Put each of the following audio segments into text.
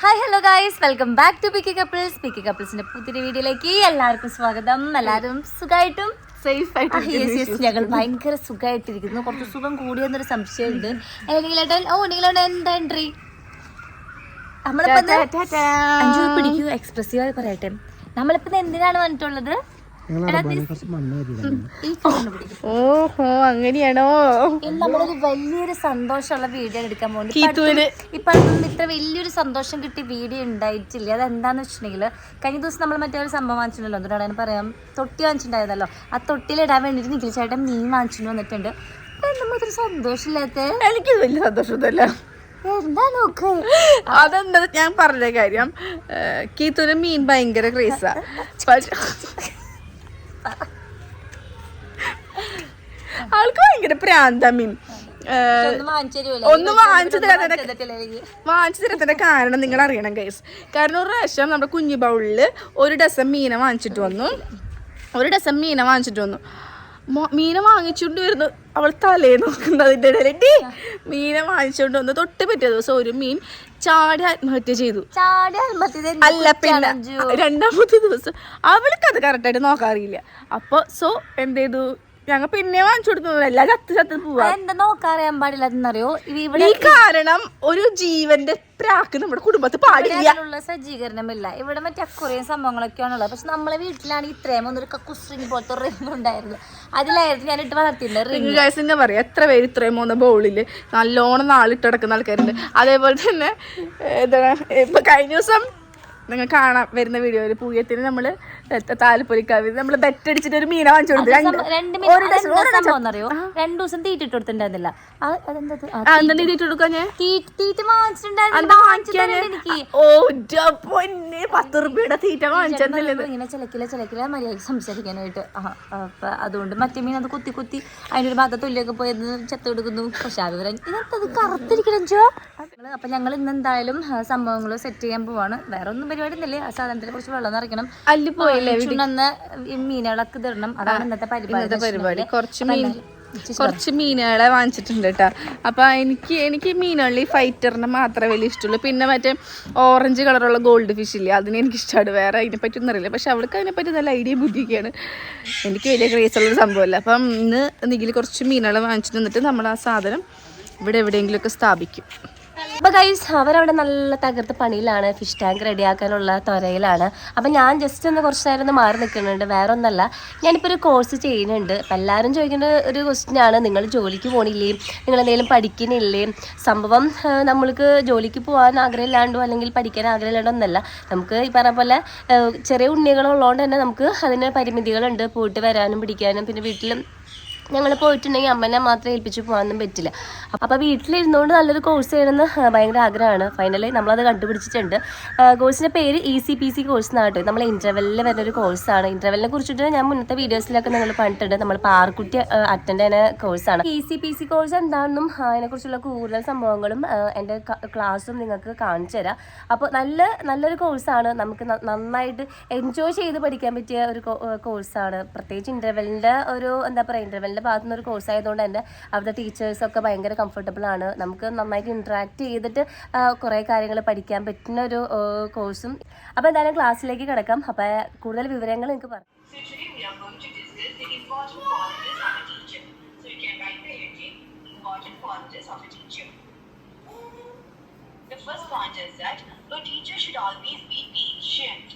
Hi hello guys welcome back to picky couples picky കപ്പിൾസിന്റെ പുതിയ വീഡിയോയിലേക്ക് എല്ലാവർക്കും സ്വാഗതം. എല്ലാവരും സുഖമായിട്ടും? സേഫ് ആയിട്ട് yes, ഞങ്ങൾ ഭയങ്കര സുഖമായിട്ടിരിക്കുന്നു. കുറച്ച് സുഖം കൂടിയെന്നൊരു സംശയമുണ്ട്. നീലേട്ടൻ ഓ നീലേട്ടൻ എന്താ എൻട്രി നമ്മളിപ്പോ പിടിക്കൂ എക്സ്പ്രസീവായി പറയട്ടെ. നമ്മളിപ്പോ എന്തിനാണ് വന്നിട്ടുള്ളത്? ഓഹോ അങ്ങനെയാണോ? ഇന്ന് നമ്മളൊരു വലിയൊരു സന്തോഷമുള്ള വീഡിയോ എടുക്കാൻ പോകുന്നത് ഇപ്പൊ ഇത്ര വലിയൊരു സന്തോഷം കിട്ടി വീഡിയോ ഉണ്ടായിട്ടില്ല. അതെന്താന്ന് വെച്ചിട്ടുണ്ടെങ്കിൽ കഴിഞ്ഞ ദിവസം നമ്മൾ മറ്റേ ഒരു സംഭവം വാങ്ങിച്ചിട്ടുണ്ടല്ലോ. എന്തുകൊണ്ടാണ് പറയാം. തൊട്ടി വാങ്ങിച്ചിട്ടുണ്ടായിരുന്നല്ലോ. ആ തൊട്ടിലിടാൻ വേണ്ടിയിട്ട് നിഖിൽ ചേട്ടൻ മീൻ വാങ്ങിച്ചിട്ട് വന്നിട്ടുണ്ട്. നമ്മളൊരു സന്തോഷമില്ലാത്ത? എനിക്ക് വലിയ സന്തോഷമൊന്നുമില്ല. എന്താ നോക്ക്? അതെന്താ? ഞാൻ പറഞ്ഞ കാര്യം കീത്തുവിന് മീൻ ഭയങ്കര ക്രേസാ. ആൾക്ക് ഭയങ്കര പ്രാന്ത മീൻ. ഏഹ്, ഒന്നും വാങ്ങിച്ചു തരാത്തതിന്റെ വാങ്ങിച്ചു തരാത്തതിന്റെ കാരണം നിങ്ങൾ അറിയണം ഗൈസ് കാരണം ഒരു പ്രാവശ്യം നമ്മുടെ കുഞ്ഞു ബൗളിൽ ഒരു ഡസൻ മീന വാങ്ങിച്ചിട്ട് വന്നു. ഒരു ഡസൻ മീന വാങ്ങിച്ചിട്ട് വന്നു. മീന വാങ്ങിച്ചുകൊണ്ട് വരുന്നു. അവൾ തലേ നോക്കുന്നതിന്റെ ഇടയിൽ ഡി മീനെ വാങ്ങിച്ചുകൊണ്ട് വന്ന്. തൊട്ട് പറ്റിയ ദിവസം ഒരു മീൻ ചാടി ആത്മഹത്യ ചെയ്തു. അല്ല പിന്നെ രണ്ടാമത്തെ ദിവസം അവൾക്ക് അത് കറക്റ്റായിട്ട് നോക്കാറിയില്ല. അപ്പോൾ സോ എന്ത് ചെയ്തു? ഞങ്ങൾ പിന്നെ വാങ്ങിച്ചു കൊടുക്കുന്നില്ല ചത്ത് ചത്ത് പോവാ. എന്താ നോക്കാറിയാൻ പാടില്ല എന്നറിയോ? ഇവിടെ ഈ കാരണം ഒരു ജീവന്റെ പ്രാക്ക് നമ്മുടെ കുടുംബത്തിൽ പാടില്ല. സജ്ജീകരണമില്ല. ഇവിടെ മറ്റേ അക്കുറിയും സംഭവങ്ങളൊക്കെയാണ് ഉള്ളത് പക്ഷെ നമ്മളെ വീട്ടിലാണെങ്കിൽ ഇത്രയും ഒന്നൊരു കുസ്റ്റിങ് പോലത്തെ റിംഗ് ഉണ്ടായിരുന്നു. അതിലായിരുന്നു ഞാൻ ഇട്ട് വളർത്തിയിട്ടുണ്ട് റിംഗ് ഗൈസ് തന്നെ പറയാം എത്ര പേര് ഇത്രയും മൂന്ന് ബൗളിൽ നല്ലോണം നാളിട്ട് കിടക്കുന്ന ആൾക്കാരുണ്ട്. അതേപോലെ തന്നെ എന്താണ് ഇപ്പൊ കഴിഞ്ഞ ദിവസം നിങ്ങൾ കാണാൻ വരുന്ന വീഡിയോയിൽ പൂയത്തിന് നമ്മൾ താലപ്പൊലിക്കാവ് നമ്മൾ ബെറ്റ് അടിച്ചിട്ട് ഒരു മീന വാങ്ങിച്ചു കൊടുത്തു. രണ്ട് ദിവസം കൊടുത്തിട്ടുണ്ടായിരുന്നില്ല. കൊടുക്കാൻ തീറ്റ എനിക്ക്. ഓ ന്റെ പൊന്നെ. പത്ത് റുപ്യയുടെ തീറ്റ വാങ്ങിച്ചെന്നില്ല ചേട്ടൻ ഇങ്ങനെ ചിലക്കില ചിലക്കില മര്യാദയ്ക്ക് സംസാരിക്കാനായിട്ട്. അപ്പൊ അതുകൊണ്ട് മറ്റേ മീൻ അത് കുത്തി കുത്തി അതിന്റെ ഒരു ഭാഗത്ത് തുല്യൊക്കെ പോയത് ചത്ത് കൊടുക്കുന്നു. പക്ഷെ അത് വരാൻ ഇതെന്തത് കറുത്തിരിക്കണം അപ്പൊ ഞങ്ങൾ ഇന്ന് എന്തായാലും സംഭവങ്ങൾ സെറ്റ് ചെയ്യാൻ പോവാണ്. വേറെ ഒന്നും പരിപാടി ഒന്നുമില്ലേ. ആ സാധനത്തിനെ കുറിച്ച് വെള്ളം നിറയ്ക്കണം. അല്ലി പോയില്ലേ മീനുകളൊക്കെ ഇടണം. അതാണ് ഇന്നത്തെ പരിപാടി. പരിപാടി. കുറച്ച് മീൻ കുറച്ച് മീനുകളെ വാങ്ങിച്ചിട്ടുണ്ട് കേട്ടോ. അപ്പൊ എനിക്ക് എനിക്ക് മീനുകളിൽ ഫൈറ്ററിനെ മാത്രമേ വലിയ ഇഷ്ടമുള്ളൂ. പിന്നെ മറ്റേ ഓറഞ്ച് കളറുള്ള ഗോൾഡ് ഫിഷ് ഇല്ലേ? അതിന് എനിക്ക് ഇഷ്ടമാണ് വേറെ അതിനെ പറ്റി ഒന്നും അറിയില്ല. പക്ഷെ അവൾക്ക് അതിനെപ്പറ്റി നല്ല ഐഡിയ ബുദ്ധിയൊക്കെയാണ്. എനിക്ക് വലിയ ക്രേസ് ഉള്ളൊരു സംഭവമല്ല. അപ്പം ഇന്ന് എന്തെങ്കിലും കുറച്ച് മീനുകളെ വാങ്ങിച്ചിട്ട് വന്നിട്ട് നമ്മൾ ആ സാധനം ഇവിടെ എവിടെയെങ്കിലുമൊക്കെ സ്ഥാപിക്കും. അപ്പൊ ഗൈസ് അവരവിടെ നല്ല തകർത്ത് പണിയിലാണ്. ഫിഷ് ടാങ്ക് റെഡിയാക്കാനുള്ള ത്വരയിലാണ്. അപ്പൊ ഞാൻ ജസ്റ്റ് ഒന്ന് കുറച്ച് നേരം ഒന്ന് മാറി നിൽക്കുന്നുണ്ട്. വേറെ ഒന്നല്ല ഞാനിപ്പോൾ ഒരു കോഴ്സ് ചെയ്യുന്നുണ്ട്. അപ്പം എല്ലാവരും ചോദിക്കേണ്ട ഒരു ക്വസ്റ്റ്യൻ ആണ്. നിങ്ങൾ ജോലിക്ക് പോണില്ലേ? നിങ്ങൾ എന്തെങ്കിലും പഠിക്കുന്നില്ലേ? സംഭവം നമ്മൾക്ക് ജോലിക്ക് പോകാൻ ആഗ്രഹമില്ലാണ്ടോ അല്ലെങ്കിൽ പഠിക്കാൻ ആഗ്രഹമില്ലാണ്ടോ ഒന്നല്ല നമുക്ക് ഈ പറഞ്ഞ പോലെ ചെറിയ ഉണ്ണികളുള്ളതുകൊണ്ട് തന്നെ നമുക്ക് അതിന് പരിമിതികളുണ്ട്. പോയിട്ട് വരാനും പിടിക്കാനും. പിന്നെ വീട്ടിലും ഞങ്ങൾ പോയിട്ടുണ്ടെങ്കിൽ അമ്മനെ മാത്രം ഏൽപ്പിച്ച് പോകാനൊന്നും പറ്റില്ല. അപ്പോൾ വീട്ടിലിരുന്നുകൊണ്ട് നല്ലൊരു കോഴ്സ് ചെയ്യണമെന്ന് ഭയങ്കര ആഗ്രഹമാണ്. ഫൈനലി നമ്മളത് കണ്ടുപിടിച്ചിട്ടുണ്ട്. കോഴ്സിന്റെ പേര് E C P C course എന്നാണ് നമ്മൾ ഇന്റർവെല്ലിൽ വരുന്ന ഒരു കോഴ്സാണ് ഇന്റർവെല്ലിനെ കുറിച്ചിട്ട് ഞാൻ മുന്നത്തെ വീഡിയോസിലൊക്കെ നിങ്ങൾ കണ്ടിട്ടുണ്ട് നമ്മൾ പാർക്കുട്ടി അറ്റൻഡ് ചെയ്യുന്ന കോഴ്സാണ് E C P C course എന്താണെന്നും അതിനെക്കുറിച്ചുള്ള കൂടുതൽ സംഭവങ്ങളും എന്റെ ക്ലാസ്സും നിങ്ങൾക്ക് കാണിച്ചു തരാം. അപ്പോൾ നല്ല നല്ലൊരു കോഴ്സാണ് നമുക്ക് നന്നായിട്ട് എൻജോയ് ചെയ്ത് പഠിക്കാൻ പറ്റിയ ഒരു കോഴ്സാണ് പ്രത്യേകിച്ച് ഇന്റർവെല്ലിന്റെ ഒരു എന്താ പറയുക ഇന്റർവെല്ലിന്റെ എന്റെ ഭാഗത്തുനിന്ന് ഒരു കോഴ്സ് ആയതുകൊണ്ട് എന്റെ അവിടുത്തെ ടീച്ചേഴ്സൊക്കെ ഭയങ്കര കംഫർട്ടബിൾ ആണ്. നമുക്ക് നന്നായിട്ട് ഇൻട്രാക്ട് ചെയ്തിട്ട് കുറേ കാര്യങ്ങൾ പഠിക്കാൻ പറ്റുന്ന ഒരു കോഴ്സും അപ്പോൾ എന്തായാലും ക്ലാസ്സിലേക്ക് കിടക്കാം. അപ്പോൾ കൂടുതൽ വിവരങ്ങൾ നിങ്ങൾക്ക് പറഞ്ഞു The first point is that the teacher should always be patient.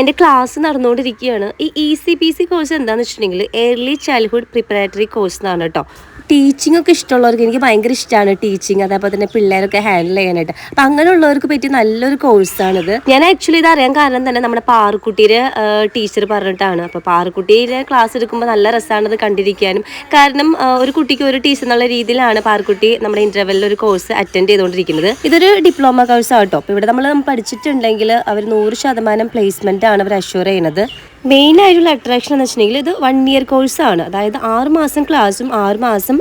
എന്റെ ക്ലാസ് നടന്നുകൊണ്ടിരിക്കുകയാണ്. ഈ E C P C course എന്താണെന്ന് വെച്ചിട്ടുണ്ടെങ്കിൽ ഏർലി ചൈൽഡ്ഹുഡ് പ്രിപ്പറേറ്ററി കോഴ്സ് എന്നാണ് കേട്ടോ. ടീച്ചിങ് ഒക്കെ ഇഷ്ടമുള്ളവർക്ക് എനിക്ക് ഭയങ്കര ഇഷ്ടമാണ് ടീച്ചിങ് അതേപോലെ തന്നെ പിള്ളേരൊക്കെ ഹാൻഡിൽ ചെയ്യാനായിട്ട്. അപ്പം അങ്ങനെയുള്ളവർക്ക് പറ്റിയ നല്ലൊരു കോഴ്സാണിത് ഞാൻ ആക്ച്വലി ഇത് അറിയാൻ കാരണം തന്നെ നമ്മുടെ പാറുക്കുട്ടിയുടെ ടീച്ചർ പറഞ്ഞിട്ടാണ്. അപ്പോൾ പാറുക്കുട്ടിയുടെ ക്ലാസ് എടുക്കുമ്പോൾ നല്ല രസമാണ് അത് കണ്ടിരിക്കാനും. കാരണം ഒരു കുട്ടിക്ക് ഒരു ടീച്ചർ എന്നുള്ള രീതിയിലാണ് പാറുക്കുട്ടി നമ്മുടെ ഇന്റർവെല്ലിൽ ഒരു കോഴ്സ് അറ്റൻഡ് ചെയ്തുകൊണ്ടിരിക്കുന്നത്. ഇതൊരു ഡിപ്ലോമ കോഴ്സ് ആട്ടോ അപ്പോൾ ഇവിടെ നമ്മൾ പഠിച്ചിട്ടുണ്ടെങ്കിൽ അവർ നൂറ് ശതമാനം പ്ലേസ്മെന്റ് ആണ് അവർ അഷ്യൂർ ചെയ്യുന്നത്. മെയിൻ ആയിട്ടുള്ള അട്രാക്ഷൻ എന്ന് വെച്ചിട്ടുണ്ടെങ്കിൽ ഇത് വൺ ഇയർ കോഴ്സാണ് അതായത് ആറ് മാസം ക്ലാസ്സും ആറ് മാസം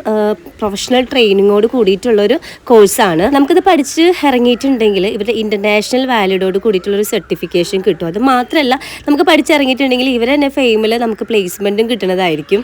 പ്രൊഫഷണൽ ട്രെയിനിങ്ങോട് കൂടിയിട്ടുള്ള ഒരു കോഴ്സാണ് നമുക്കിത് പഠിച്ച് ഇറങ്ങിയിട്ടുണ്ടെങ്കിൽ ഇവരുടെ ഇന്റർനാഷണൽ വാലിഡോട് കൂടിയിട്ടുള്ള ഒരു സർട്ടിഫിക്കേഷൻ കിട്ടും. അത് മാത്രമല്ല നമുക്ക് പഠിച്ചിറങ്ങിയിട്ടുണ്ടെങ്കിൽ ഇവരെ തന്നെ ഫെയിമിൽ നമുക്ക് പ്ലേസ്മെന്റും കിട്ടുന്നതായിരിക്കും.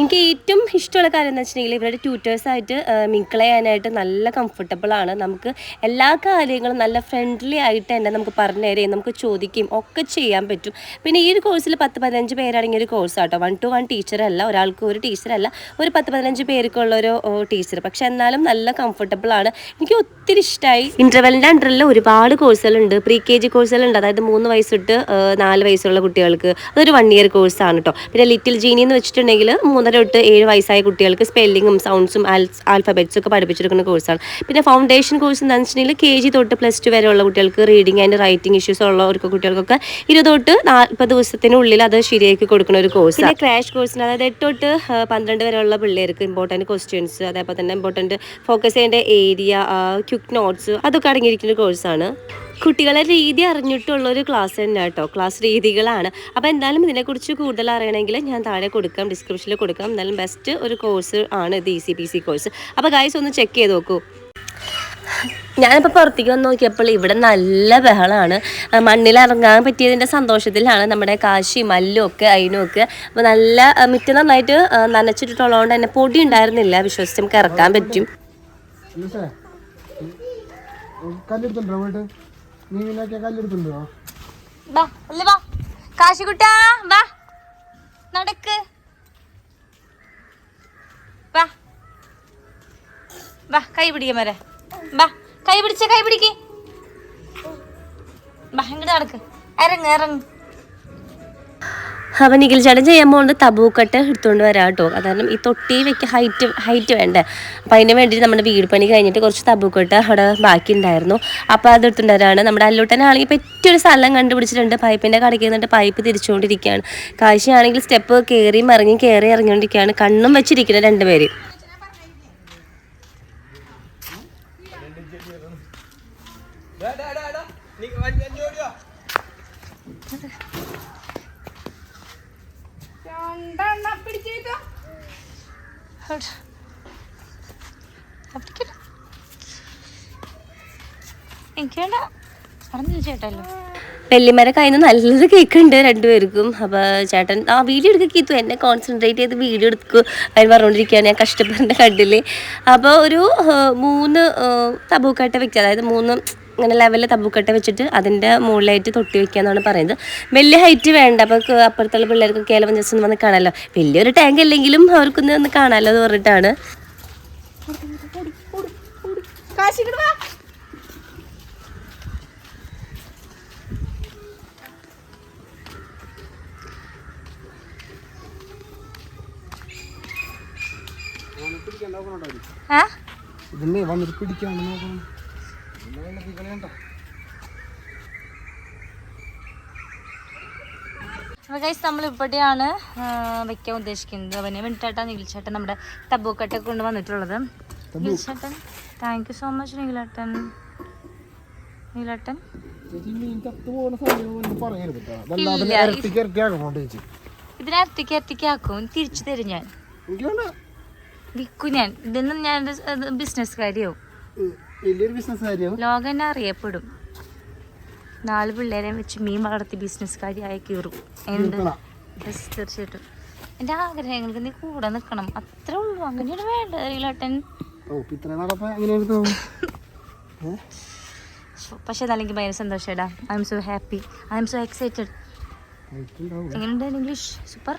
എനിക്ക് ഏറ്റവും ഇഷ്ടമുള്ള കാര്യം എന്ന് വെച്ചിട്ടുണ്ടെങ്കിൽ ഇവരുടെ ട്യൂട്ടേഴ്സായിട്ട് മിങ്കിൾ ചെയ്യാനായിട്ട് നല്ല കംഫർട്ടബിൾ ആണ്. നമുക്ക് എല്ലാ കാര്യങ്ങളും നല്ല ഫ്രണ്ട്ലി ആയിട്ട് തന്നെ നമുക്ക് പറഞ്ഞു തരുകയും നമുക്ക് ചോദിക്കുകയും ഒക്കെ ചെയ്യാൻ പറ്റും. പിന്നെ ഈ ഒരു കോഴ്സിൽ പത്ത് പതിനഞ്ച് പേരടങ്ങിയ ഒരു കോഴ്സാട്ടോ വൺ ടു വൺ ടീച്ചറല്ല ഒരാൾക്ക് ഒരു ടീച്ചറല്ല ഒരു പത്ത് പതിനഞ്ച് പേർക്കുള്ള ഒരു ടീച്ചർ പക്ഷെ എന്നാലും നല്ല കംഫർട്ടബിൾ ആണ്. എനിക്ക് ഒത്തിരി ഇഷ്ടമായി ഇന്റർവെല്ലിന്റെ അണ്ടറിൽ ഒരുപാട് കോഴ്സുകളുണ്ട് പ്രീ കെ ജി കോഴ്സുകളുണ്ട് അതായത് മൂന്ന് വയസ്സ് തൊട്ട് നാല് വയസ്സുള്ള കുട്ടികൾക്ക്. അതൊരു വൺ ഇയർ കോഴ്സാണ് കേട്ടോ പിന്നെ ലിറ്റിൽ ജീനി എന്ന് വെച്ചിട്ടുണ്ടെങ്കിൽ മൂന്നര തൊട്ട് ഏഴ് വയസ്സായ കുട്ടികൾക്ക് സ്പെല്ലിങ്ങും സൗണ്ട്സും ആൽഫബറ്റ്സും ഒക്കെ പഠിപ്പിച്ചെടുക്കുന്ന കോഴ്സാണ് പിന്നെ ഫൗണ്ടേഷൻ കോഴ്സ് എന്താണെന്ന് വെച്ചിട്ടുണ്ടെങ്കിൽ കെ ജി തൊട്ട് പ്ലസ് ടു വരെയുള്ള കുട്ടികൾക്ക് റീഡിങ് ആൻഡ് റൈറ്റിംഗ് ഇഷ്യൂസ് ഉള്ളവർക്ക് കുട്ടികൾക്കൊക്കെ ഇരുപത് തൊട്ട് നാൽപ്പത് ദിവസത്തിനുള്ളിൽ അത് ശരിയാക്കി കൊടുക്കുന്ന ഒരു കോഴ്സ് പിന്നെ ക്രാഷ് കോഴ്സിന് അതായത് എട്ട് തൊട്ട് പന്ത്രണ്ട് വരെയുള്ള പിള്ളേർക്ക് ഇമ്പോർട്ടന്റ് ക്വസ്റ്റ്യൻസ് അതേപോലെ തന്നെ ഇമ്പോർട്ടന്റ് ഫോക്കസ് ചെയ്യേണ്ട ഏരിയ ക്വിക്ക് നോട്ട്സ് അതൊക്കെ അടങ്ങിയിരിക്കുന്ന ഒരു കോഴ്സാണ് കുട്ടികളെ രീതി അറിഞ്ഞിട്ടുള്ള ഒരു ക്ലാസ് തന്നെ കേട്ടോ. ക്ലാസ് രീതികളാണ്. അപ്പോൾ എന്തായാലും ഇതിനെക്കുറിച്ച് കൂടുതൽ അറിയണമെങ്കിൽ ഞാൻ താഴെ കൊടുക്കാം ഡിസ്ക്രിപ്ഷനിൽ കൊടുക്കാം. എന്തായാലും ബെസ്റ്റ് ഒരു കോഴ്സ് ആണ് ഇത് E C P C course അപ്പോൾ ഗൈസ് ഒന്ന് ചെക്ക് ചെയ്ത് നോക്കൂ. ഞാനിപ്പോൾ പുറത്തേക്ക് വന്ന് നോക്കിയപ്പോൾ ഇവിടെ നല്ല ബഹളമാണ്. മണ്ണിൽ ഇറങ്ങാൻ പറ്റിയതിന്റെ സന്തോഷത്തിലാണ് നമ്മുടെ കാശി മല്ലും ഒക്കെ അതിനും ഒക്കെ. അപ്പോൾ നല്ല മിറ്റം നന്നായിട്ട് നനച്ചിട്ടുള്ളതുകൊണ്ട് തന്നെ പൊടി ഉണ്ടായിരുന്നില്ല. വിശ്വസിച്ച് നമുക്ക് ഇറക്കാൻ പറ്റും. നീ കല്ലെടുത്തുണ്ടോ കാശിക്കുട്ടാ നടക്ക്. കൈ പിടിക്ക വാ കൈ പിടിച്ച കൈ പിടിക്ക്. വാ ഇങ്ങോട്ട് നടക്ക്. ഇറങ്ങ് ഇറങ്ങ്. അപ്പം നിഖിൽ ചേട്ടൻ ചെയ്യാൻ പോകുന്നത് തബൂക്കട്ട് എടുത്തുകൊണ്ട് വരാം കേട്ടോ. കാരണം ഈ തൊട്ടി വെക്ക ഹൈറ്റ് ഹൈറ്റ് വേണ്ടേ. അപ്പം അതിന് വേണ്ടിയിട്ട് നമ്മുടെ വീട് പണി കഴിഞ്ഞിട്ട് കുറച്ച് തബൂക്കട്ട് അവിടെ ബാക്കി ഉണ്ടായിരുന്നു. അപ്പോൾ അത് എടുത്തുകൊണ്ട് വരാണ് നമ്മുടെ അല്ലൂട്ടനാണെങ്കിൽ പറ്റിയൊരു സ്ഥലം കണ്ടുപിടിച്ചിട്ടുണ്ട്. പൈപ്പിന്റെ കടയ്ക്ക് നിന്നിട്ട് പൈപ്പ് തിരിച്ചുകൊണ്ടിരിക്കുകയാണ്. കാശിയാണെങ്കിൽ സ്റ്റെപ്പ് കയറി ഇറങ്ങി കയറി ഇറങ്ങിക്കൊണ്ടിരിക്കുകയാണ്. കണ്ണും വെച്ചിരിക്കുന്നത് രണ്ടുപേര്. എനിക്ക് വേണ്ട. പറഞ്ഞു ചേട്ടല്ലോ വെള്ളിമര കയ്യിൽ നിന്ന് നല്ലത് കേൾക്കുന്നുണ്ട് രണ്ടുപേർക്കും. അപ്പോൾ ചേട്ടൻ ആ വീഡിയോ എടുക്കുക എന്നെ കോൺസെൻട്രേറ്റ് ചെയ്ത് വീഡിയോ എടുക്കുക അതിന് പറഞ്ഞുകൊണ്ടിരിക്കുകയാണ് ഞാൻ കഷ്ടപ്പെടുന്ന കണ്ടില്ലേ അപ്പോൾ ഒരു മൂന്ന് തബൂക്കട്ട വെക്കുക അതായത് മൂന്ന് ഇങ്ങനെ ലെവലിൽ തബൂക്കട്ട വെച്ചിട്ട് അതിന്റെ മുകളിലായിട്ട് തൊട്ടി വെക്കുക എന്നാണ് പറയുന്നത്. വലിയ ഹൈറ്റ് വേണ്ട. അപ്പോൾ അപ്പുറത്തുള്ള പിള്ളേർക്ക് കേലവൻ ജസ്റ്റ് ഒന്ന് വന്ന് കാണാമല്ലോ വലിയൊരു ടാങ്ക് അല്ലെങ്കിലും അവർക്കൊന്ന് ഒന്ന് കാണാമല്ലോ എന്ന് പറഞ്ഞിട്ടാണ്. ഇതിനെ വന്നിട്ട് പിടിക്കാൻ നോക്കണം. അപ്പോൾ ഗൈസ് നമ്മൾ ഇവിടെയാണ് വയ്ക്കാൻ വെക്കാൻ ഉദ്ദേശിക്കുന്നത്. അവനെ വേണ്ടിയിട്ടാണ് നിഖിൽച്ചേട്ടൻ നമ്മുടെ തബൂക്കട്ടൊക്കെ കൊണ്ട് വന്നിട്ടുള്ളത്. നിഖിൽച്ചേട്ടൻ താങ്ക് യു സോ മച്ച് നിഖിലേട്ടൻ. നിഖിലേട്ടൻ. ഇരട്ടിക്ക് ഇതിനെ ആക്കും. തിരിച്ചു തരും ഞാൻ. വിൽക്കും ഞാൻ. ഇതൊന്നും ഞാൻ ബിസിനസ് കാര്യമാവും ഉം, വലിയൊരു ബിസിനസ് ലോകം അറിയപ്പെടും. നാല് പിള്ളേരെ വെച്ച് മീൻ വളർത്തി ബിസിനസ്സുകാരിയായി കീറും. എന്ത്? തീർച്ചയായിട്ടും. എന്റെ ആഗ്രഹങ്ങൾക്ക് നീ കൂടെ നിക്കണം അത്രേ ഉള്ളൂ. അങ്ങനെയാണ് വേണ്ടത് തോന്നും പക്ഷെ അല്ലെങ്കിൽ ഭയങ്കര സന്തോഷടാ. I'm so happy I'm so excited എങ്ങനെയുണ്ട് ഇംഗ്ലീഷ് സൂപ്പർ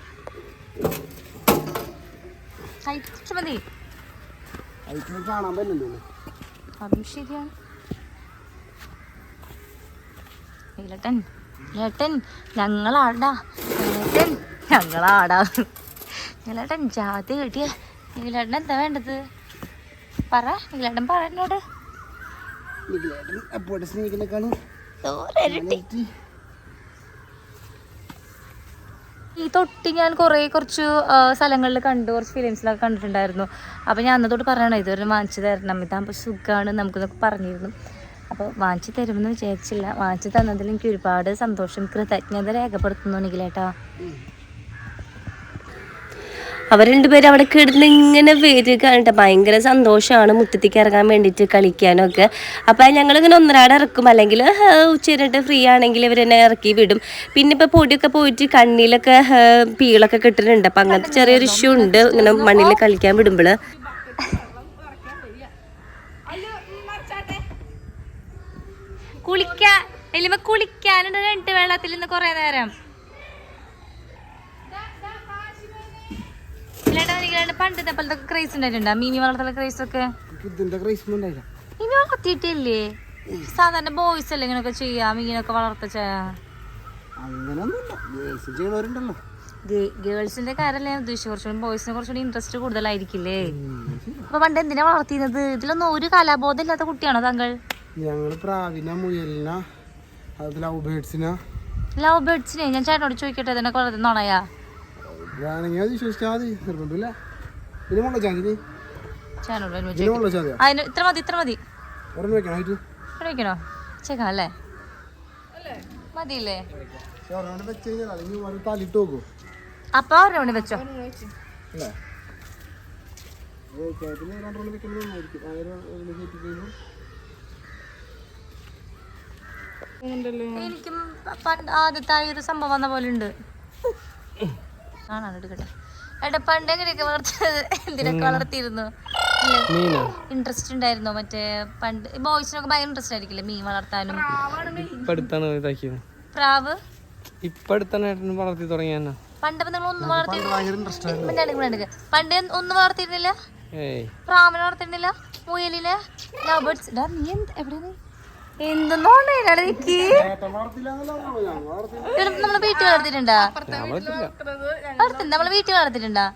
മതി. കാണാൻ പറ്റില്ലല്ലോ. അതും ശരിയാണ് നീലട്ടൻ നീലട്ടൻ ഞങ്ങളാടാ നീലട്ടൻ ഞങ്ങളാടാ നീലട്ടൻ ജാതി കിട്ടിയ നീലട്ടൻ എന്താ വേണ്ടത്? പറ നീലട്ടൻ പറ എന്നോട്. എപ്പോഴും ഈ തൊട്ടി ഞാൻ കുറേ കുറച്ച് സ്ഥലങ്ങളിൽ കണ്ടു. കുറച്ച് ഫിലിംസിലൊക്കെ കണ്ടിട്ടുണ്ടായിരുന്നു. അപ്പോൾ ഞാൻ അന്നത്തോട് പറയണം ഇതുവരെ വാങ്ങിച്ചു തരണം. ഇതാകുമ്പോൾ സുഖമാണ് നമുക്കിതൊക്കെ പറഞ്ഞിരുന്നു. അപ്പോൾ വാങ്ങിച്ചു തരുമെന്ന് വിചാരിച്ചില്ല. വാങ്ങിച്ചു തന്നതിൽ എനിക്ക് ഒരുപാട് സന്തോഷം. കൃതജ്ഞത രേഖപ്പെടുത്തുന്നു നിഖിലേട്ടാ. അവർ രണ്ടുപേരും അവിടെ കിടന്ന് ഇങ്ങനെ വരികയാണ് കേട്ടോ ഭയങ്കര സന്തോഷമാണ് മുറ്റത്തേക്ക് ഇറങ്ങാൻ വേണ്ടിയിട്ട് കളിക്കാനൊക്കെ. അപ്പം ഞങ്ങളിങ്ങനെ ഒന്നരാടെ ഇറക്കും. അല്ലെങ്കിൽ ഉച്ചരിട്ട് ഫ്രീ ആണെങ്കിൽ ഇവർ എന്നെ ഇറക്കി വിടും. പിന്നെ ഇപ്പോൾ പൊടിയൊക്കെ പോയിട്ട് കണ്ണിലൊക്കെ പീളൊക്കെ കിട്ടുന്നുണ്ട് അപ്പം അങ്ങനത്തെ ചെറിയൊരു ഇഷ്യൂ ഉണ്ട്. ഇങ്ങനെ മണ്ണിൽ കളിക്കാൻ വിടുമ്പോൾ കുളിക്കാൻ കുളിക്കാനുണ്ട്. വെള്ളത്തിൽ നിന്ന് കുറേ നേരം. ഇല്ലാണ്ട് എനിക്കില്ലാണ്ട് പണ്ടത്തെ പോലത്തെ ക്രേസ് ഉണ്ടായിട്ടുണ്ടോ? മീമി വളർത്തല ക്രേസ് ഒക്കെ? ഇതിന്റെ ക്രൈസ് ഇനി വളർത്തിയിട്ടില്ലേ? സാധാരണ ബോയ്സ് അല്ലേ ചെയ്യാ മീനൊക്കെ വളർത്തച്ച ഗേൾസിന്റെ കാര്യമല്ലേ ഉദ്ദേശിച്ചു കുറച്ചുകൂടി ബോയ്സിന് കുറച്ചുകൂടി ഇൻട്രസ്റ്റ് കൂടുതലായിരിക്കില്ലേ? അപ്പൊ പണ്ട് എന്തിനാ വളർത്തിയത് ഇതിലൊന്നും ഒരു കലാബോധം ഇല്ലാത്ത കുട്ടിയാണോ താങ്കൾ? ഞങ്ങൾ പ്രാവിന മുയലിന അത് ലവ് ബേർഡ്സിന ലവ് ബേർഡ്സിനെ ഞാൻ ചേട്ടനോട് ചോദിക്കട്ടെ ഇതിനൊക്കെ വളർത്തുന്നോണയാ വേണമെങ്കിൽ അത് വിശ്വസിച്ചാൽ മതി? നിർബന്ധമില്ല. ഇതിന് മുള്ള ചാതി ചേട്ടനോട് ഒന്ന് ഇതിന് മുള്ള ചാതിയാ അതിന് ഇത്ര മതി ഇത്ര മതി. ഒരെണ്ണം വെക്കണോ ആയിട്ട് വെക്കണോ? അല്ലേ? മതിയില്ലേ? വെച്ച് അപ്പൊ ഒരെണ്ണം എനിക്കും ആദ്യത്തെ ആ ഒരു സംഭവം വന്ന പോലെ ഉണ്ട്. കാണാൻ എടുക്കട്ടെ. ഏട്ടാ പണ്ട് എങ്ങനെയൊക്കെ വളർത്തത് എന്തിനൊക്കെ വളർത്തിയിരുന്നു? ഇൻട്രസ്റ്റ് ഉണ്ടായിരുന്നോ? മറ്റേ പണ്ട് ബോയ്സിനൊക്കെ ഭയങ്കര ഇൻട്രസ്റ്റ് ആയിരിക്കില്ലേ മീൻ വളർത്താനും? പ്രാവ്? ഇപ്പൊ വളർത്തി തുടങ്ങിയ പണ്ട് നിങ്ങൾ ഒന്ന് വളർത്തി പണ്ട് ഒന്നും വളർത്തിയിരുന്നില്ല? പ്രാവിനെ വളർത്തിയിരുന്നില്ല? മുയലിനെ? ലവ് ബേർഡ്സ് നീ എന്ത്? എവിടെ നീ? എന്തെന്നോണ്ടേ നമ്മളെ വീട്ടിൽ വളർത്തിട്ടുണ്ടാ ഞാൻ വളർത്തില്ല വളർത്തി നമ്മളെ വീട്ടിൽ വളർത്തിട്ടുണ്ടാ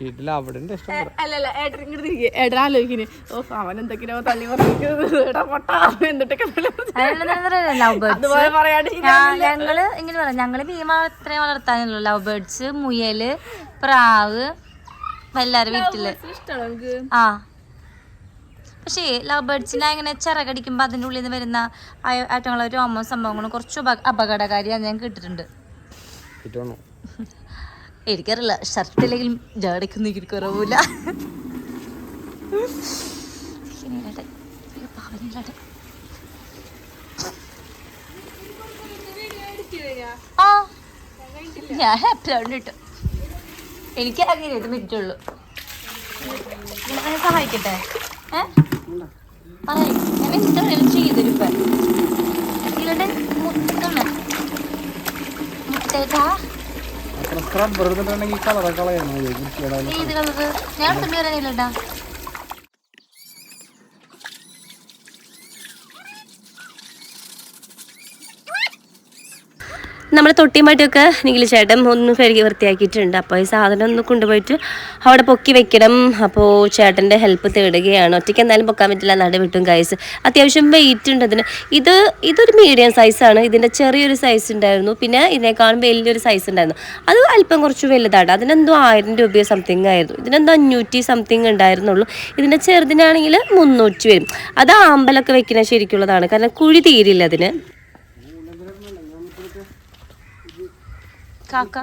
വീട്ടിൽ അവിടെ ഉണ്ട് ഇഷ്ടം അല്ലല്ല ഏട്ടൻ ഇങ്ങോട്ട് തിരികെ ഏട്ടൻ ആലോചിക്കുന്നു ഓ അവൻ എന്തൊക്കെയോ തള്ളി ഞങ്ങൾ ഇങ്ങനെ പറയാം. ഞങ്ങൾ മീൻ അത്രയും വളർത്താനുള്ളൂ. ലവ് ബേർഡ്സ് മുയൽ പ്രാവ് എല്ലാരും വീട്ടിൽ. ആ. പക്ഷേ ലവ് ബേർഡ്സിനെ അങ്ങനെ ചിറകടിക്കുമ്പോൾ അതിന്റെ ഉള്ളിൽ നിന്ന് വരുന്ന ഏറ്റവും രോമം സംഭവങ്ങളും കുറച്ച് അപകടകാരിയാണ് ഞാൻ കേട്ടിട്ടുണ്ട്. കിട്ടണോ എനിക്കറിയില്ല. ഷർട്ടില്ലെങ്കിലും ജാടയ്ക്കൊന്നും എനിക്ക് കുറവില്ല ആ ഞാൻ ഹാപ്പിയാണ് കേട്ടോ എനിക്ക് അങ്ങനെ ഇത് പറ്റുള്ളൂ. ഉള്ളൂ സഹായിക്കട്ടെ? ഏ? പറയ്. ഞാൻ എന്താ വേണേലും ചെയ്തൊരു ഇപ്പം. ഇതിലുണ്ട് മുത്തണ് മുത്തേട്ടാ അത്ര സ്ക്രബ്ബർ എടുത്തിട്ടുണ്ടെങ്കിൽ കളറൊക്കെ കളയണം വൃത്തിയുടെ ഏത് തൊട്ടിയും മറ്റൊക്കെ നമ്മുടെ നിഖിൽ ചേട്ടൻ ഒന്ന് കഴുകി വൃത്തിയാക്കിയിട്ടുണ്ട്. അപ്പോൾ ഈ സാധനം ഒന്ന് കൊണ്ടുപോയിട്ട് അവിടെ പൊക്കി വെക്കണം. അപ്പോൾ ചേട്ടന്റെ ഹെൽപ്പ് തേടുകയാണ്. ഒറ്റയ്ക്ക് എന്തായാലും പൊക്കാൻ പറ്റില്ല. നട വിട്ടും കൈസ് അത്യാവശ്യം വെയിറ്റ് ഉണ്ട് അതിന്. ഇത് ഇതൊരു മീഡിയം സൈസാണ് ഇതിന്റെ ചെറിയൊരു സൈസ് ഉണ്ടായിരുന്നു. പിന്നെ ഇതിനേക്കാളും വലിയൊരു സൈസ് ഉണ്ടായിരുന്നു. അത് അല്പം കുറച്ച് വലുതാണ്. അതിനെന്തോ ആയിരം രൂപയോ സംതിങ് ആയിരുന്നു. ഇതിനെന്തോ അഞ്ഞൂറ്റി സംതിങ് ഉണ്ടായിരുന്നുള്ളൂ. ഇതിന്റെ ചെറുതിനാണെങ്കിൽ മുന്നൂറ്റി വരും. അത് ആമ്പലൊക്കെ വെക്കുന്ന ശരിക്കുള്ളതാണ്. കാരണം കുഴി തീരില്ല അതിന്. കാക്ക.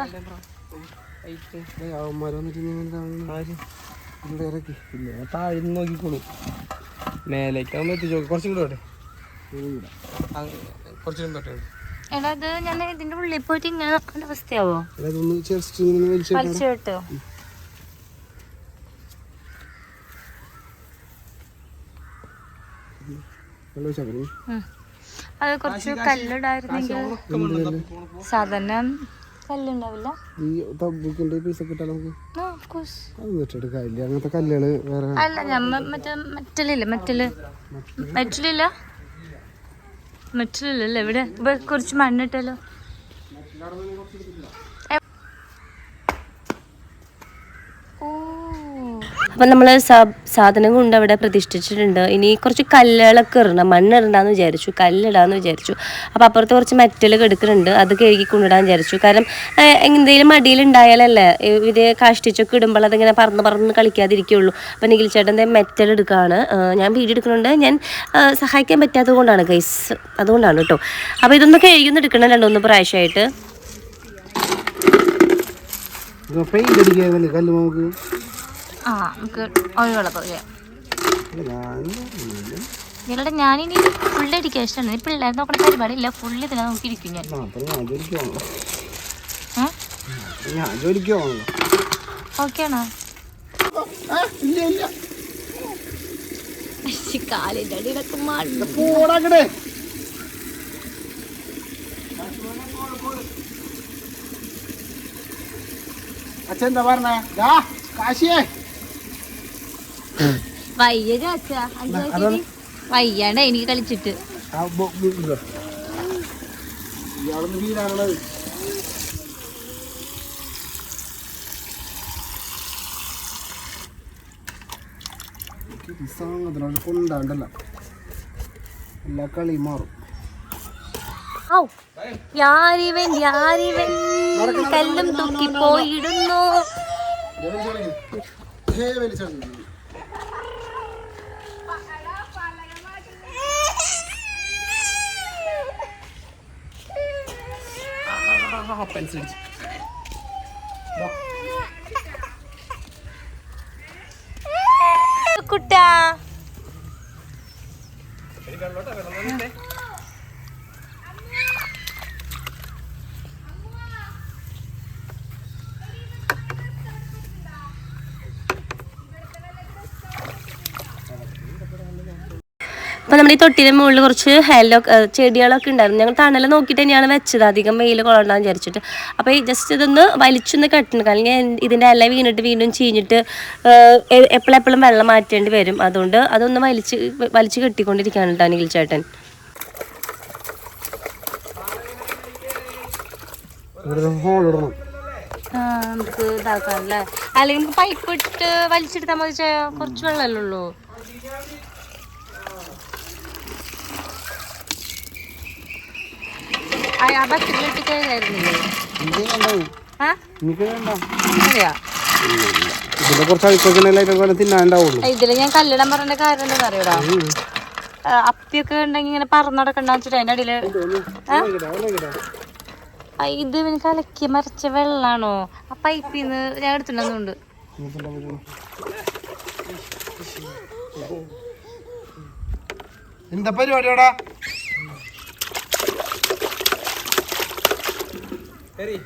താഴെ നോക്കിക്കോളൂ മേലേക്ക് ആകുമ്പോൾ എത്തിച്ചു കുറച്ചും കൂടെ കുറച്ചും എടാ ഞാൻ ഇതിന്റെ ഉള്ളിൽ പോയിട്ട് ഇങ്ങനെ അവസ്ഥയാവോ? വലിച്ചു കേട്ടോ. അത് കുറച്ച് കല്ലിടായിരുന്നെങ്കിൽ സാധാരണ കല്ലുണ്ടാവില്ല. ഈ പീസ് നമുക്ക് അങ്ങനത്തെ കല്ലുകൾ വേറെ അല്ല മറ്റേ മെറ്റലില്ല മെറ്റൽ. മെറ്റലില്ല? ഇവിടെ കുറച്ച് മണ്ണിട്ടല്ലോ. അപ്പം നമ്മൾ സാധനം കൊണ്ട് അവിടെ പ്രതിഷ്ഠിച്ചിട്ടുണ്ട്. ഇനി കുറച്ച് കല്ലുകളൊക്കെ ഇടണം. മണ്ണിടണ്ടെന്ന് വിചാരിച്ചു. കല്ലിടാന്ന് വിചാരിച്ചു. അപ്പോൾ അപ്പുറത്ത് കുറച്ച് മെറ്റൽ എടുക്കുന്നുണ്ട് അത് കഴുകി കൊണ്ടിടാൻ വിചാരിച്ചു. കാരണം എന്തെങ്കിലും മടിയിലുണ്ടായാലല്ലേ ഇത് കാഷ്ടിച്ചൊക്കെ ഇടുമ്പോൾ അതിങ്ങനെ പറന്ന് പറന്ന് കളിക്കാതിരിക്കുള്ളൂ. അപ്പം നിഖിൽ ചേട്ടന്റെ മെറ്റൽ എടുക്കുകയാണ് ഞാൻ വീഡിയോ എടുക്കുന്നുണ്ട്. ഞാൻ സഹായിക്കാൻ പറ്റാത്തത് കൊണ്ടാണ് ഗൈസ്. അതുകൊണ്ടാണ് കേട്ടോ. അപ്പോൾ ഇതൊന്ന് കഴുകിയൊന്ന് എടുക്കണം രണ്ടു മൂന്ന് പ്രാവശ്യമായിട്ട് പെയിന്റ് അടിക്കായിരുന്നല്ലേ കല്ല് നമുക്ക് ആ നമുക്ക് ഒഴിവുള്ളപ്പോൾ ചെയ്യാം. ഞങ്ങളുടെ ഞാനിനി ഫുൾ ഡെഡിക്കേഷൻ ഈ പിള്ളേർ നോക്കണ പരിപാടിയില്ല ഫുൾ ഇതിനെ നോക്കിയിരിക്കും ഞാൻ. ഓക്കെയാണോ കാലിന്റെ അടിയിലൊക്കെ മണ്ണ് അച്ഛൻ എന്താ പറഞ്ഞേ? കാശിയേ. വയ്യ ചാച്ചാ വയ്യാണ്ട എനിക്ക് കളിച്ചിട്ട്. സാധനത്തിനോട് കൊണ്ടാണ്ടല്ല. എല്ലാ കളിയും മാറും. ഔ യാരിവൻ യാരിവൻ കല്ലും തൂക്കി പോയിടുന്നു. पेन्सिल कुट्ट्या പെൻസിൽ അടിച്ച് കുട്ടാ അപ്പൊ നമ്മുടെ ഈ തൊട്ടിന്റെ മുകളിൽ കുറച്ച് ഹെല്ലോ ചെടികളൊക്കെ ഉണ്ടായിരുന്നു. ഞങ്ങൾ തണൽ നോക്കിയിട്ട് തന്നെയാണ് വെച്ചത്. അധികം വെയിൽ കൊള്ളണ്ടെന്ന് വിചാരിച്ചിട്ട്. അപ്പോൾ ഈ ജസ്റ്റ് ഇതൊന്ന് വലിച്ചൊന്ന് കെട്ടണം. അല്ലെങ്കിൽ ഇതിന്റെ ഇല വീണിട്ട് വീണ്ടും ചീഞ്ഞിട്ട് എപ്പോഴെപ്പോഴും എപ്പോഴും വെള്ളം മാറ്റേണ്ടി വരും. അതുകൊണ്ട് അതൊന്ന് വലിച്ച് വലിച്ച് കെട്ടിക്കൊണ്ടിരിക്കുകയാണ് കേട്ടോ അനിൽ ചേട്ടൻ. നമുക്ക് അല്ലേ അല്ലെങ്കിൽ പൈപ്പ് ഇട്ട് വലിച്ചെടുത്താൽ മതി. കുറച്ച് വെള്ളമല്ലേ ഉള്ളൂ? ആ, ബക്കറ്റിലിട്ട് കുറച്ച് അഴുക്കൊക്കെ തിന്നാണ്ടാവുള്ളൂ ഇതിൽ ഞാൻ കല്ലിടാൻ പറഞ്ഞ കാര്യം എന്താ അറിയൂടാ? അപ്പിയൊക്കെ ഉണ്ടെങ്കിൽ ഇങ്ങനെ പറന്നടക്കണ്ട വെച്ചിട്ട് അതിന്റെ അടിയിൽ ഇത് ഇവന് കലക്കി മറിച്ച വെള്ളാണോ? ആ പൈപ്പിൽ നിന്ന് ഞാൻ എടുത്തിട്ടുണ്ടെന്നുണ്ട്. എന്താ പരിപാടിയോടാ ശരി.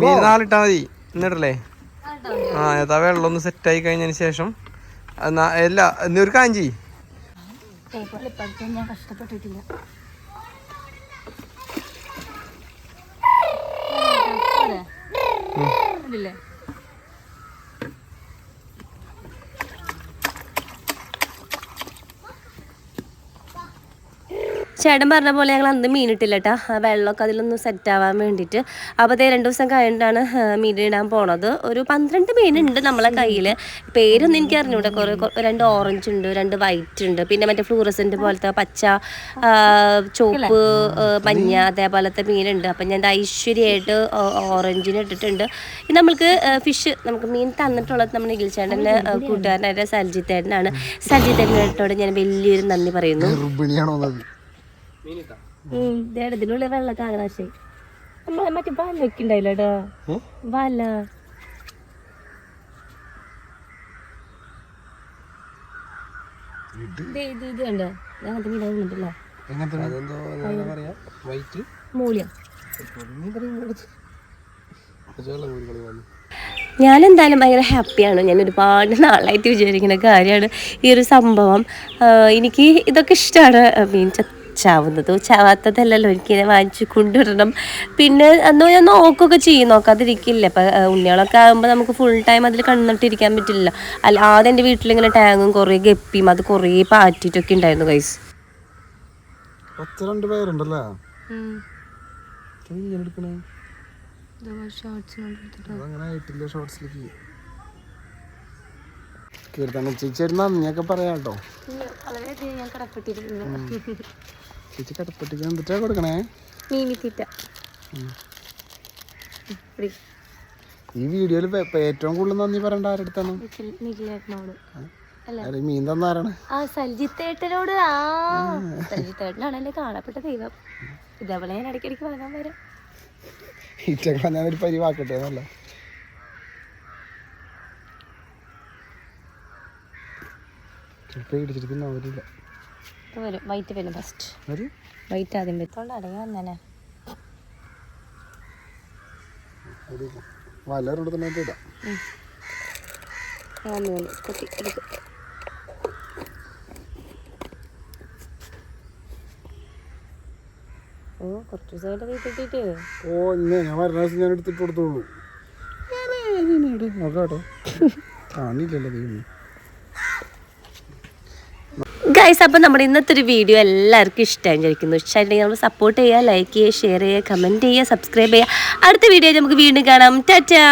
മീൻ നാലിട്ടാ മതി. എന്നിട്ടല്ലേ ആ ഏതാ വെള്ളം ഒന്ന് സെറ്റ് ആയി കഴിഞ്ഞതിന് ശേഷം. എന്നാ എല്ലാ നീ ഒരു കാഞ്ചി ഞാൻ കഷ്ടപ്പെട്ടിട്ടില്ല. ചേട്ടൻ പറഞ്ഞ പോലെ ഞങ്ങൾ അന്ന് മീനിട്ടില്ല കേട്ടോ ആ വെള്ളമൊക്കെ അതിലൊന്നും സെറ്റാവാൻ വേണ്ടിയിട്ട്. അപ്പോൾ അതേ രണ്ട് ദിവസം കഴിഞ്ഞിട്ടാണ് മീനിടാൻ പോണത്. ഒരു പന്ത്രണ്ട് മീനുണ്ട് നമ്മളെ കയ്യിൽ പേരൊന്നും എനിക്ക് അറിഞ്ഞൂടെ. കുറേ രണ്ട് ഓറഞ്ച് ഉണ്ട് രണ്ട് വൈറ്റ് ഉണ്ട്. പിന്നെ മറ്റേ ഫ്ലൂറസെന്റ് പോലത്തെ പച്ച ചുവപ്പ് മഞ്ഞ അതേപോലത്തെ മീനുണ്ട് അപ്പം ഞാൻ ഐശ്വര്യമായിട്ട് ഓറഞ്ചിന് ഇട്ടിട്ടുണ്ട്. ഇത് നമ്മൾക്ക് ഫിഷ് നമുക്ക് മീൻ തന്നിട്ടുള്ളത് നമ്മുടെ ഇഗിൽ ചേട്ടന്റെ കൂട്ടുകാരനായ സൽജിത്തേട്ടനാണ് സൽജിത്തേട്ടനോട് ഞാൻ വലിയൊരു നന്ദി പറയുന്നു. ഗർഭിണിയാണോ വെള്ള കാകരാശേ നമ്മളെ മറ്റേ വലൊക്കെ ഉണ്ടായില്ല വല. ദേ ഇത് ഇത് കണ്ടോ? അങ്ങനത്തെ ഞാൻ എന്തായാലും ഭയങ്കര ഹാപ്പിയാണ്. ഞാൻ ഒരുപാട് നാളായിട്ട് വിചാരിക്കുന്ന കാര്യമാണ്. ഈ ഒരു സംഭവം. എനിക്ക് ഇതൊക്കെ ഇഷ്ടമാണ് മീൻ ചാവുന്നതോ. ചാവാത്തതല്ലല്ലോ എനിക്കിങ്ങനെ വാങ്ങിച്ച് കൊണ്ടുവരണം പിന്നെ അന്നോ ഞാൻ നോക്കുകയൊക്കെ ചെയ്യും. നോക്കാതിരിക്കില്ല. ഇപ്പം ഉണ്ണികളൊക്കെ ആകുമ്പോൾ നമുക്ക് ഫുൾ ടൈം അതിൽ കണ്ണിട്ടിരിക്കാൻ പറ്റില്ല അല്ല ആദ്യം എന്റെ വീട്ടിലിങ്ങനെ ടാങ്ങും കുറേ ഗപ്പിയും അത് കുറേ പാറ്റിട്ടൊക്കെ ഉണ്ടായിരുന്നു കൈസ് പത്ത് രണ്ട് പേരുണ്ടല്ലേ? കീർത്തന ചേച്ചി നന്ദിയൊക്കെ പറയാട്ടോ വളരെയധികം ഞാൻ കടപ്പെട്ടിരുന്നു ചേച്ചി കടപ്പെട്ടിക്ക് എന്തിട്ടാ കൊടുക്കണേ? മീനിത്തീറ്റ ഈ വീഡിയോയിൽ ഏറ്റവും കൂടുതൽ നന്ദി പറയണ്ട ആരുടെ അടുത്താണ്? നിഖിലേട്ടനോട് മീൻ തന്നാരാണ്? ആ സൽജിത്തേട്ടനോട് ആ സൽജിത്തേട്ടനാണ് എന്നെ കാണപ്പെട്ട ദൈവം. ഇതേപോലെ ഞാൻ ഇടയ്ക്കിടയ്ക്ക് വാങ്ങാൻ വരാം. ഇറ്റൊക്കെ ഞാൻ ഒരു പരിവാക്കട്ടെ എന്നല്ല. ചിലപ്പോൾ ഇടിച്ചിട്ട് വരും. വൈറ്റ് വരും. ഫസ്റ്റ് വൈറ്റ് ആദ്യം വരും അടയാൻ തന്നെ തന്നെ ഇടാം. ഓ കുറച്ച് ദിവസമായിട്ട് തീ കിട്ടിയിട്ട് ഓ ഞാൻ വരുന്ന ഞാൻ എടുത്തിട്ട് കൊടുത്തോളൂ. നോക്കാം കേട്ടോ കാണില്ലല്ലോ ദൈവം ഗൈസ് അപ്പോൾ നമ്മുടെ ഇന്നത്തെ ഒരു വീഡിയോ എല്ലാവർക്കും ഇഷ്ടമായി വിചാരിക്കുന്നു. ഇഷ്ടമായിട്ടുണ്ടെങ്കിൽ നമ്മൾ സപ്പോർട്ട് ചെയ്യുക ലൈക്ക് ചെയ്യുക ഷെയർ ചെയ്യുക കമന്റ് ചെയ്യുക സബ്സ്ക്രൈബ് ചെയ്യുക. അടുത്ത വീഡിയോ നമുക്ക് വീണ്ടും കാണാം. ടാറ്റാ